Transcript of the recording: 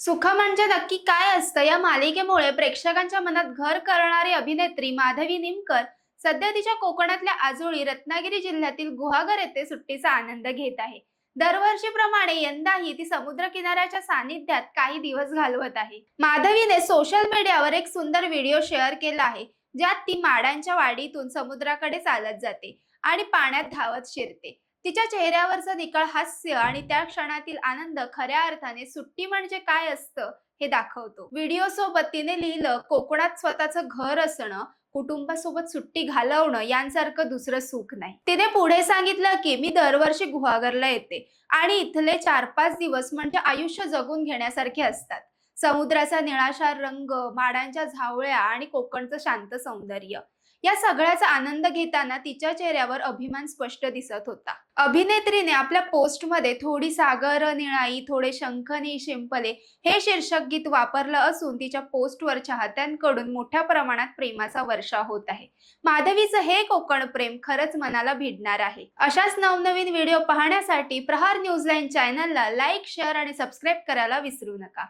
सुख म्हणजे नक्की काय असतं? या मालिकेमुळे प्रेक्षकांच्या मनात घर करणारी अभिनेत्री माधवी निमकर सध्या तिच्या कोकणातल्या आजोळी रत्नागिरी जिल्ह्यातील गुहागर येथे सुट्टीचा आनंद घेत आहे. दरवर्षीप्रमाणे यंदाही ती समुद्र किनाऱ्याच्या सानिध्यात काही दिवस घालवत आहे. माधवीने सोशल मीडियावर एक सुंदर व्हिडिओ शेअर केला आहे ज्यात ती माडांच्या वाडीतून समुद्राकडे चालत जाते आणि पाण्यात धावत शिरते. तिच्या चेहऱ्यावरचं निकळ हास्य आणि त्या क्षणातील आनंद खऱ्या अर्थाने सुट्टी म्हणजे काय असतं हे दाखवतो. व्हिडिओ सोबत तिने लिहिलं कोकणात स्वतःचं घर असणं कुटुंबासोबत सुट्टी घालवणं यांसारखं दुसरं सुख नाही. तिने पुढे सांगितलं की मी दरवर्षी गुहागरला येते आणि इथले चार पाच दिवस म्हणजे आयुष्य जगून घेण्यासारखे असतात. समुद्राचा निळाशार रंग माडांच्या झावळ्या आणि कोकणचं शांत सौंदर्य. या सगळ्याचा आनंद घेताना तिच्या चेहऱ्यावर अभिमान स्पष्ट दिसत होता. अभिनेत्रीने आपल्या पोस्टमध्ये थोडी सागर निळाई थोडे शंखनी शिंपले हे शीर्षक गीत वापरलं असून तिच्या पोस्टवर चाहत्यांकडून मोठ्या प्रमाणात प्रेमाचा वर्षा होत आहे. माधवीचं हे कोकण प्रेम खरंच मनाला भिडणार आहे. अशाच नवनवीन व्हिडिओ पाहण्यासाठी प्रहार न्यूजलाईन चॅनलला लाईक शेअर आणि सबस्क्राईब करायला विसरू नका.